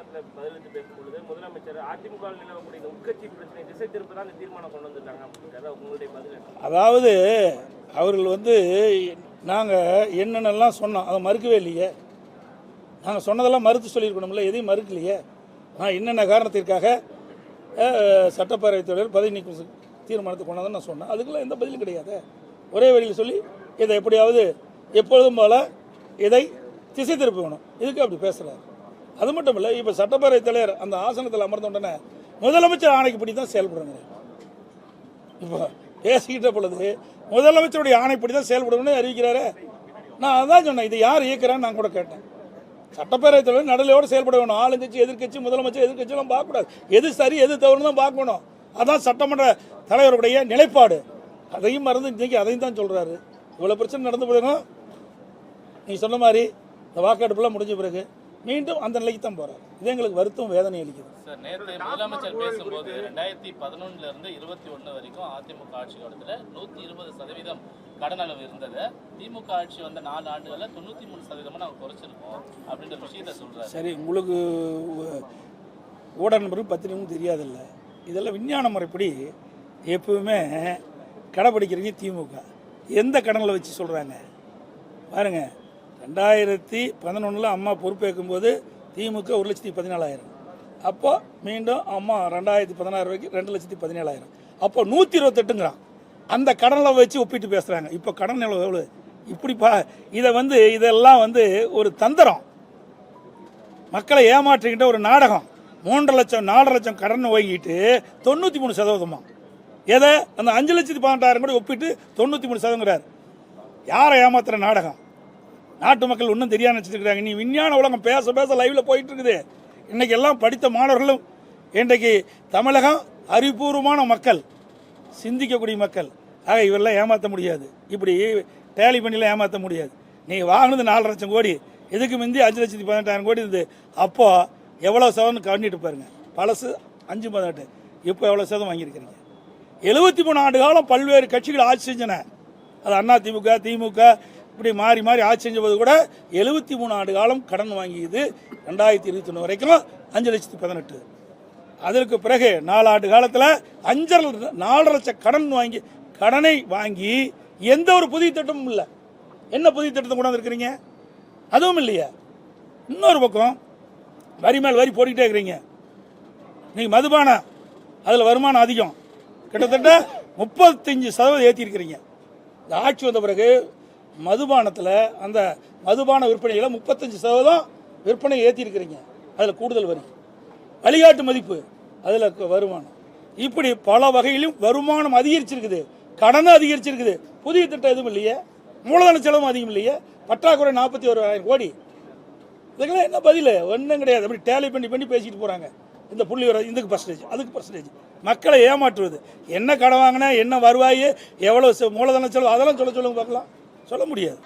தீர்மானத்தில் பதிலளித்து பேசும்பொழுது முதலமைச்சர் அதிமுக நிலவக்கூடிய உட்கட்சி பிரச்சனை திசை திருப்ப தான் இந்த தீர்மானம் கொண்டு வந்திருக்காங்க அப்படிங்கிறத உங்களுடைய பதில் அதாவது அவர்கள் வந்து நாங்கள் என்னென்னலாம் சொன்னோம் அதை மறுக்கவே இல்லையே. நாங்கள் சொன்னதெல்லாம் மறுத்து சொல்லியிருக்கணும்ல எதையும் மறுக்கலையே. நான் என்னென்ன காரணத்திற்காக அஹ், சட்டப்பேரவைத் தலைவர் பதவி நீக்கம் தீர்மானத்தை கொண்டாந்து நான் சொன்னேன். அதுக்கெல்லாம் எந்த பதிலும் கிடையாது. ஒரே வழியில் சொல்லி இதை எப்படியாவது எப்பொழுதும் போல இதை திசை திருப்ப வேணும் இதுக்கு அப்படி பேசுகிறார் அது மட்டும் இல்லை இப்போ சட்டப்பேரவைத் தலைவர் அந்த ஆசனத்தில் அமர்ந்த உடனே முதலமைச்சர் ஆணைக்குப்படி தான் செயல்படுங்க இப்போ பேசிக்கிட்ட பொழுது முதலமைச்சருடைய ஆணைப்படி தான் செயல்படணும்னு அறிவிக்கிறாரு. நான் அதான் சொன்னேன் இது யார் இயக்கிறான்னு நான் கூட கேட்டேன். சட்டப்பேரவைத் தலைவர் நடுநிலையோடு செயல்பட வேணும். ஆளுங்கட்சி எதிர்க்கட்சி முதலமைச்சர் எதிர்கட்சியெல்லாம் பார்க்கக்கூடாது. எது சரி எது தவறுன்னு தான் பார்க்கணும். அதான் சட்டமன்ற தலைவருடைய நிலைப்பாடு. அதையும் மறந்து இன்றைக்கி அதையும் தான் சொல்கிறாரு இவ்வளோ பிரச்சனை நடந்து போயிடும். நீ சொன்ன மாதிரி இந்த வாக்கெடுப்புலாம் முடிஞ்ச பிறகு மீண்டும் அந்த நிலைக்கு தான் போகிறார் இது எங்களுக்கு வருத்தம் வேதனை அளிக்குது சார் நேற்று முதலமைச்சர் பேசும்போது ரெண்டாயிரத்தி பதினொன்னுல இருந்து இருபத்தி ஒண்ணு வரைக்கும் அதிமுக ஆட்சி காலத்துல நூத்தி இருபது சதவீதம் கடன் அளவு இருந்தது. திமுக ஆட்சி வந்த நாலு ஆண்டுகள்ல தொண்ணூத்தி மூணு சதவீதமா நாங்க குறைச்சிருக்கோம் அப்படின்ற விஷயத்த சொல்றாரு. சரி உங்களுக்கு ஊ- ஊடக நண்பருக்கு பத்திரிகையும் தெரியாதில்ல. இதெல்லாம் விஞ்ஞான முறைப்படி எப்பவுமே கடைப்பிடிக்கிறீங்க திமுக. எந்த கடனில் வச்சு சொல்கிறாங்க பாருங்க. ரெண்டாயிரத்தி பதினொன்றில் அம்மா பொறுப்பேற்கும் போது திமுக ஒரு லட்சத்தி பதினாலாயிரம். அப்போ மீண்டும் அம்மா ரெண்டாயிரத்தி பதினாறு வரைக்கும் ரெண்டு லட்சத்தி பதினேழாயிரம். அப்போ நூற்றி இருபத்தெட்டுங்கிறான் அந்த கடனில் வச்சு ஒப்பிட்டு பேசுகிறாங்க இப்போ கடன் எவ்வளோ எவ்வளோ இப்படிப்பா இதை வந்து இதெல்லாம் வந்து ஒரு தந்திரம். மக்களை ஏமாற்றுகின்ற ஒரு நாடகம். மூன்றரை லட்சம் நாலரை லட்சம் கடன் வாங்கிட்டு தொண்ணூற்றி மூணு சதவீதமா? எதை? அந்த அஞ்சு லட்சத்தி பன்னெண்டாயிரம் கூட ஒப்பிட்டு தொண்ணூற்றி மூணு சதவீதங்கிறார். யாரை ஏமாத்துகிற நாடகம்? நாட்டு மக்கள் ஒன்றும் தெரியாம நினச்சிருக்கிறாங்க. நீ விஞ்ஞான உலகம் பேச பேச லைவில் போயிட்டுருக்குது. இன்றைக்கி எல்லாம் படித்த மாணவர்களும் இன்றைக்கு தமிழகம் அறிவுபூர்வமான மக்கள் சிந்திக்கக்கூடிய மக்கள். ஆக இவரெல்லாம் ஏமாற்ற முடியாது. இப்படி டேலி பண்ணிலாம் ஏமாற்ற முடியாது. நீங்கள் வாங்கினது நாலு லட்சம் கோடி. இதுக்கு முந்தி அஞ்சு லட்சத்தி பதினெட்டாயிரம் கோடி இருந்தது? அப்போது எவ்வளோ சதம்னு கவனிட்டு பாருங்க. பழசு அஞ்சு பதினெட்டு. இப்போ எவ்வளோ சதம் வாங்கியிருக்கிறீங்க? எழுபத்தி மூணு ஆண்டு காலம் பல்வேறு கட்சிகள் ஆட்சி செஞ்சன. அது அண்ணா திமுக திமுக இப்படி மாறி மாறி ஆட்சி செஞ்ச போது கூட எழுபத்தி மூணு ஆண்டு காலம் கடன் வாங்கியது ரெண்டாயிரத்தி இருபத்தி ஒன்று வரைக்கும் அஞ்சு லட்சத்தி பதினெட்டு. அதற்கு பிறகு நாலு ஆண்டு காலத்தில் அஞ்சரை நாலரை லட்சம் கடன் வாங்கி கடனை வாங்கி எந்த ஒரு புதிய திட்டமும் இல்லை. என்ன புதிய திட்டத்தை கொண்டாந்து இருக்கிறீங்க அதுவும் இல்லையா. இன்னொரு பக்கம் வரி மேல் வரி போட்டுக்கிட்டே இருக்கிறீங்க. நீங்கள் மதுபானம் அதில் வருமானம் அதிகம். கிட்டத்தட்ட முப்பத்தஞ்சு சதவீதம் ஏற்றிருக்கிறீங்க இந்த ஆட்சி வந்த பிறகு மதுபானத்தில் அந்த மதுபான விற்பனையில் முப்பத்தஞ்சு சதவீதம் விற்பனை ஏற்றிருக்கிறீங்க அதில் கூடுதல் வரி. வழிகாட்டு மதிப்பு அதில் வருமானம். இப்படி பல வகையிலும் வருமானம் அதிகரிச்சிருக்குது. கடனும் அதிகரிச்சிருக்குது. புதிய திட்டம் எதுவும் இல்லையே. மூலதன செலவும் அதிகம் இல்லையே. பற்றாக்குறை நாற்பத்தி ஓராயிரம் கோடி. இதுக்கெல்லாம் என்ன பதில்? ஒன்றும் கிடையாது. அப்படி டேலி பண்ணி பண்ணி பேசிட்டு போகிறாங்க இந்த புள்ளி வர இதுக்கு பர்சன்டேஜ் அதுக்கு பர்சன்டேஜ் மக்களை ஏமாற்றுவது. என்ன கடன் வாங்கினா என்ன வருவாய் எவ்வளோ செ- மூலதன செலவு அதெல்லாம் சொல்ல சொல்லுங்க பார்க்கலாம். சொல்ல முடியாது.